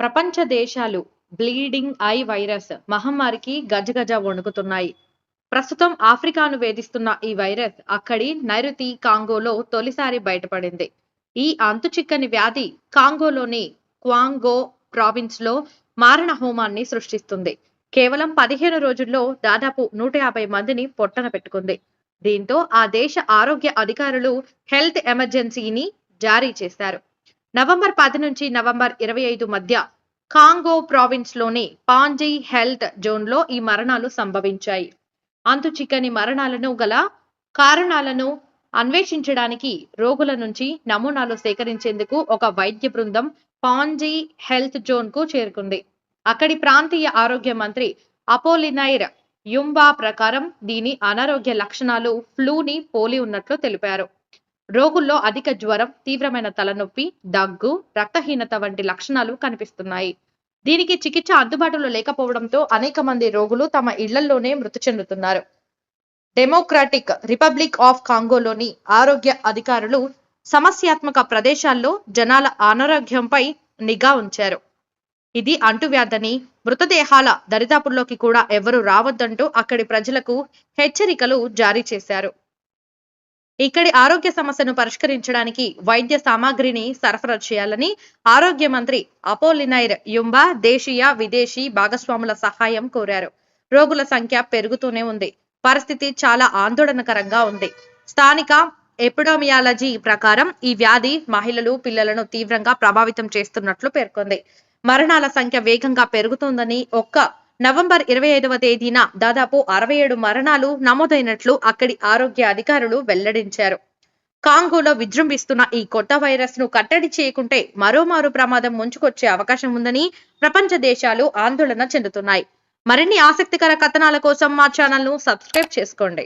ప్రపంచ దేశాలు bleeding I virus మహమ్మారికి గజగజ వణుకుతున్నాయి. ప్రస్తుతం ఆఫ్రికాను వేధిస్తున్న ఈ వైరస్ అక్కడి నైరుతి కాంగోలో తొలిసారి బయటపడింది. ఈ అంతుచిక్కని వ్యాధి కాంగోలోని క్వాంగో ప్రావిన్స్లో మారణ హోమాన్ని సృష్టిస్తుంది. కేవలం పదిహేను రోజుల్లో దాదాపు నూట యాభై మందిని పొట్టన పెట్టుకుంది. దీంతో ఆ దేశ ఆరోగ్య అధికారులు హెల్త్ ఎమర్జెన్సీని జారీ చేశారు. నవంబర్ పది నుంచి నవంబర్ ఇరవై ఐదు మధ్య కాంగో ప్రావిన్స్లోని పాంజీ హెల్త్ జోన్లో ఈ మరణాలు సంభవించాయి. అంతు చిక్కని మరణాలను గల కారణాలను అన్వేషించడానికి రోగుల నుంచి నమూనాలు సేకరించేందుకు ఒక వైద్య బృందం పాంజీ హెల్త్ జోన్కు చేరుకుంది. అక్కడి ప్రాంతీయ ఆరోగ్య మంత్రి అపోలినైర్ యుంబా ప్రకారం దీని అనారోగ్య లక్షణాలు ఫ్లూని పోలి ఉన్నట్లు తెలిపారు. రోగుల్లో అధిక జ్వరం తీవ్రమైన తలనొప్పి దగ్గు రక్తహీనత వంటి లక్షణాలు కనిపిస్తున్నాయి. దీనికి చికిత్స అందుబాటులో లేకపోవడంతో అనేక మంది రోగులు తమ ఇళ్ళలోనే మృతి చెందుతున్నారు. డెమోక్రాటిక్ రిపబ్లిక్ ఆఫ్ కాంగోలోని ఆరోగ్య అధికారులు సమస్యాత్మక ప్రదేశాల్లో జనాల అనారోగ్యంపై నిఘా ఉంచారు. ఇది అంటువ్యాధని మృతదేహాల దరిదాపుల్లోకి కూడా ఎవరు రావద్దంటూ అక్కడి ప్రజలకు హెచ్చరికలు జారీ చేశారు. ఇక్కడి ఆరోగ్య సమస్యను పరిష్కరించడానికి వైద్య సామాగ్రిని సరఫరా చేయాలని ఆరోగ్య మంత్రి అపోలినైర్ యుంబా దేశీయ విదేశీ భాగస్వాముల సహాయం కోరారు. రోగుల సంఖ్య పెరుగుతూనే ఉంది. పరిస్థితి చాలా ఆందోళనకరంగా ఉంది. స్థానిక ఎపిడోమియాలజీ ప్రకారం ఈ వ్యాధి మహిళలు పిల్లలను తీవ్రంగా ప్రభావితం చేస్తున్నట్లు పేర్కొంది. మరణాల సంఖ్య వేగంగా పెరుగుతుందని ఒక్క నవంబర్ ఇరవై ఐదవ తేదీన దాదాపు అరవై ఏడు మరణాలు నమోదైనట్లు అక్కడి ఆరోగ్య అధికారులు వెల్లడించారు. కాంగోలో విజృంభిస్తున్న ఈ కొత్త వైరస్ను కట్టడి చేయకుంటే మరోమారు ప్రమాదం ముంచుకొచ్చే అవకాశం ఉందని ప్రపంచ దేశాలు ఆందోళన చెందుతున్నాయి. మరిన్ని ఆసక్తికర కథనాల కోసం మా ఛానల్ను సబ్స్క్రైబ్ చేసుకోండి.